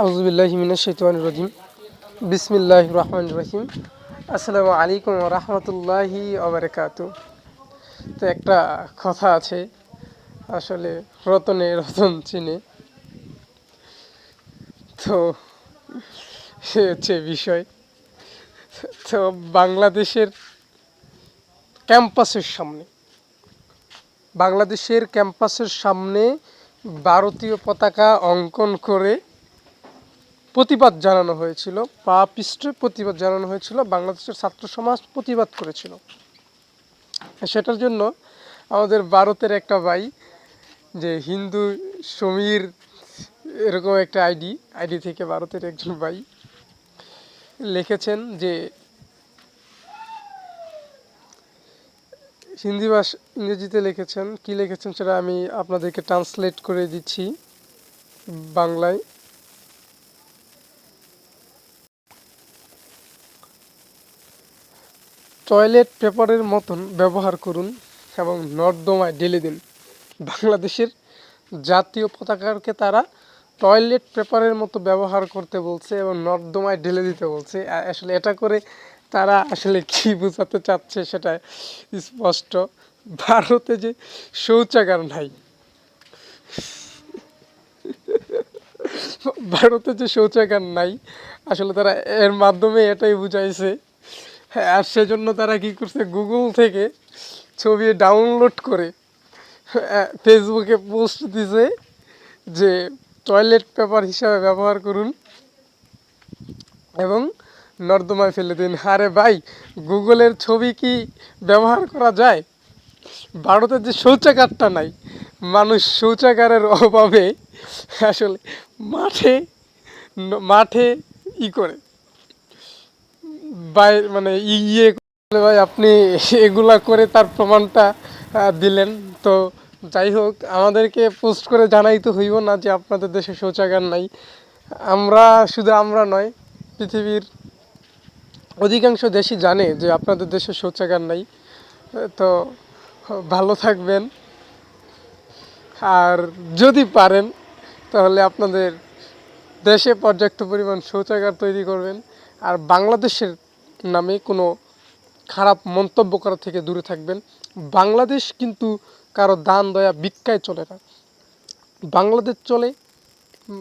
আউজুবিল্লাহিমিনা শৈতান রজিম। বিসমিল্লাহ রহমান রহিম। আসসালামু আলাইকুম রহমতুল্লাহি আবরকাত তো একটা কথা আছে, আসলে রতনে রতন চিনে। তো সে হচ্ছে বিষয়। তো বাংলাদেশের ক্যাম্পাসের সামনে, বাংলাদেশের ক্যাম্পাসের সামনে ভারতীয় পতাকা অঙ্কন করে প্রতিবাদ জানানো হয়েছিল, বা পৃষ্ঠে প্রতিবাদ জানানো হয়েছিল, বাংলাদেশের ছাত্র সমাজ প্রতিবাদ করেছিল। সেটার জন্য আমাদের ভারতের একটা ভাই, যে হিন্দু সমীর, এরকম একটা আইডি আইডি থেকে ভারতের একজন ভাই, লিখেছেন যে হিন্দি ভাষা ইংরেজিতে লিখেছেন। কি লিখেছেন সেটা আমি আপনাদেরকে ট্রান্সলেট করে দিচ্ছি বাংলায়। টয়লেট পেপারের মতন ব্যবহার করুন এবং নর্দমায় ঢেলে দিন। বাংলাদেশের জাতীয় পতাকাকে তারা টয়লেট পেপারের মতো ব্যবহার করতে বলছে এবং নর্দমায় ঢেলে দিতে বলছে। আসলে এটা করে তারা আসলে কি বোঝাতে চাচ্ছে সেটা স্পষ্ট। ভারতে যে শৌচাগার নাই। ভারতে যে শৌচাগার নাই, আসলে তারা এর মাধ্যমে এটাই বুঝাইছে। আর সেজন্য তারা কি করছে? গুগল থেকে ছবি ডাউনলোড করে ফেসবুকে পোস্ট দিছে যে টয়লেট পেপার হিসাবে ব্যবহার করুন এবং নর্দমায় ফেলে দিন। আরে ভাই গুগলের ছবি কি ব্যবহার করা যায়? ভারতের যে শৌচাগারটা নাই, মানুষ শৌচাগারের অভাবে আসলে মাঠে মাঠে ই করে। মানে ইয়ে করে ভাই আপনি এগুলা করে তার প্রমাণটা দিলেন। তো যাই হোক, আমাদেরকে পোস্ট করে জানাই তো হইব না যে আপনাদের দেশে শৌচাগার নাই। আমরা শুধু আমরা নয়, পৃথিবীর অধিকাংশ দেশই জানে যে আপনাদের দেশে শৌচাগার নাই। তো ভালো থাকবেন। আর যদি পারেন, তাহলে আপনাদের দেশে পর্যাপ্ত পরিমাণ শৌচাগার তৈরি করবেন। আর বাংলাদেশের নামে কোনো খারাপ মন্তব্য করা থেকে দূরে থাকবেন। বাংলাদেশ কিন্তু কারও দান দয়া ভিক্ষায় চলে না। বাংলাদেশ চলে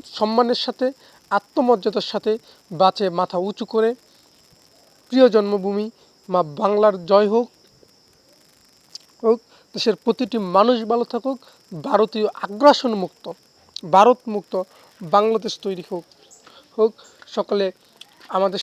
সম্মানের সাথে, আত্মমর্যাদার সাথে, বাঁচে মাথা উঁচু করে। প্রিয় জন্মভূমি, মা বাংলার জয় হোক হোক, দেশের প্রতিটি মানুষ ভালো থাকুক, ভারতীয় আগ্রাসন মুক্ত, ভারত মুক্ত, বাংলাদেশ তৈরি হোক হোক, সকলে আমাদের